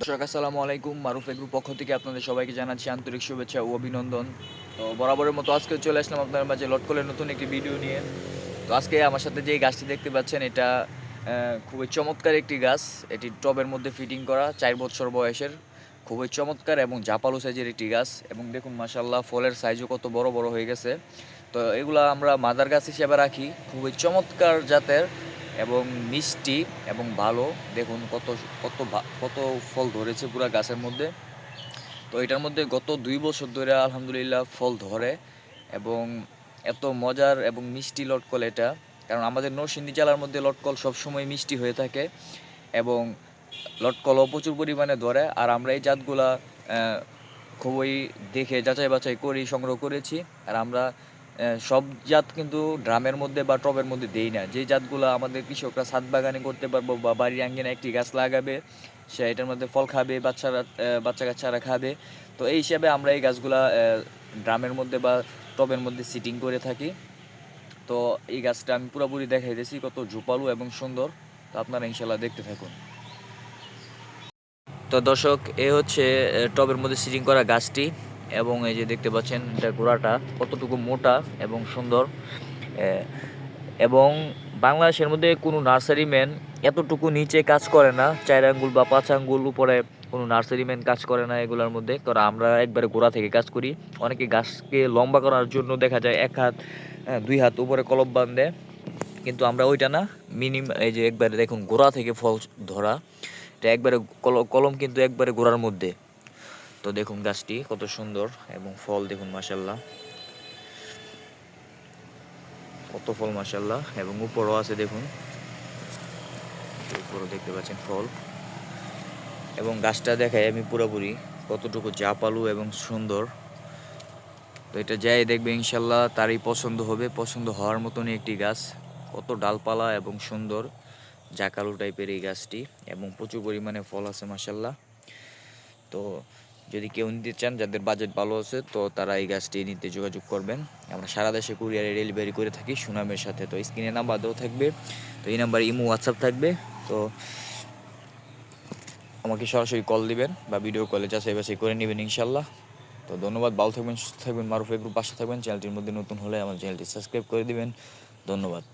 দর্শক, আসসালামু আলাইকুম। মারুফ এগ্রুপ পক্ষ থেকে আপনাদের সবাইকে জানাচ্ছি আন্তরিক শুভেচ্ছা ও অভিনন্দন। তো বরাবরের মতো আজকে চলে আসলাম আপনার মাঝে লটকলের নতুন একটি ভিডিও নিয়ে। তো আজকে আমার সাথে যে গাছটি দেখতে পাচ্ছেন, এটা খুবই চমৎকার একটি গাছ। এটি টবের মধ্যে ফিটিং করা, চার বছর বয়সের। খুবই চমৎকার এবং জাপালু সাইজের একটি গাছ। এবং দেখুন মাসাল্লাহ ফলের সাইজও কত বড় বড় হয়ে গেছে। তো এগুলা আমরা মাদার গাছ হিসেবে রাখি। খুবই চমৎকার জাতের এবং মিষ্টি এবং ভালো। দেখুন কত কত কত ফল ধরেছে পুরা গাছের মধ্যে। তো এটার মধ্যে গত দুই বছর ধরে আলহামদুলিল্লাহ ফল ধরে এবং এত মজার এবং মিষ্টি লটকল এটা। কারণ আমাদের নরসিংদী জেলার মধ্যে লটকল সবসময় মিষ্টি হয়ে থাকে এবং লটকলও প্রচুর পরিমাণে ধরে। আর আমরা এই জাতগুলা খুবই দেখে যাচাই বাছাই করি, সংগ্রহ করেছি। আর আমরা সব জাত কিন্তু ড্রামের মধ্যে বা টবের মধ্যে দেই না। যে জাতগুলো আমাদের কৃষকরা ছাদ বাগানে করতে পারব বা বাড়ির আঙ্গিনে একটি গাছ লাগাবে, সে এটার মধ্যে ফল খাবে বাচ্চারা বাচ্চা কাচ্চারা খাবে। তো এই হিসাবে আমরা এই গাছগুলা ড্রামের মধ্যে বা টবের মধ্যে সিটিং করে থাকি। তো এই গাছটা আমি পুরোপুরি দেখাই দিয়েছি, কত ঝোপালু এবং সুন্দর। তো আপনারা ইনশাল্লাহ দেখতে থাকুন। তো দর্শক, এ হচ্ছে টবের মধ্যে সিটিং করা গাছটি। এবং এই যে দেখতে পাচ্ছেন, এটা গোড়াটা কতটুকু মোটা এবং সুন্দর। এবং বাংলাদেশের মধ্যে কোনো নার্সারি ম্যান এতটুকু নিচে কাজ করে না, চার আঙ্গুল বা পাঁচ আঙ্গুল উপরে কোনো নার্সারি ম্যান কাজ করে না এগুলোর মধ্যে। কারণ আমরা একবারে গোড়া থেকে কাজ করি, অনেকে গাছকে লম্বা করার জন্য দেখা যায় এক হাত দুই হাত উপরে কলম বাঁধে। কিন্তু আমরা ওইটা না মিনিমাম এই যে একবারে দেখুন গোড়া থেকে ফল ধরা। এটা একবারে কল- কলম কিন্তু একবারে গোড়ার মধ্যে। তো দেখুন গাছটি কত সুন্দর এবং ফল দেখুন মাসাল্লাহ কত ফল মাসাল্লাহ এবং উপরও আছে দেখুন। উপরও দেখতে পাচ্ছেন ফল। এবং গাছটা দেখাই আমি পুরোপুরি কতটুকু জাপালু এবং সুন্দর। তো এটা যাই দেখবে ইনশাল্লাহ তারই পছন্দ হবে। পছন্দ হওয়ার মতনই একটি গাছ। কত ডালপালা এবং সুন্দর জাকালু টাইপের এই গাছটি এবং প্রচুর পরিমাণে ফল আছে মাসাল্লাহ তো যদি কেউ নিতে চান, যাদের বাজেট ভালো আছে, তো তারা এই গাছটি নিতে যোগাযোগ করবেন। আমরা সারা দেশে কুরিয়ারে ডেলিভারি করে থাকি সুনামের সাথে। তো স্ক্রিনে নাম্বার দেওয়া থাকবে। তো এই নাম্বার ইমো হোয়াটসঅ্যাপ থাকবে। তো আমাকে সরাসরি কল দিবেন বা ভিডিও কলে যাচাই বাছাই করে নেবেন ইনশাল্লাহ তো ধন্যবাদ। ভালো থাকবেন, সুস্থ থাকবেন। মারুফ গ্রুপ পাশে থাকবেন। চ্যানেলটির মধ্যে নতুন হলে আমার চ্যানেলটি সাবস্ক্রাইব করে দিবেন। ধন্যবাদ।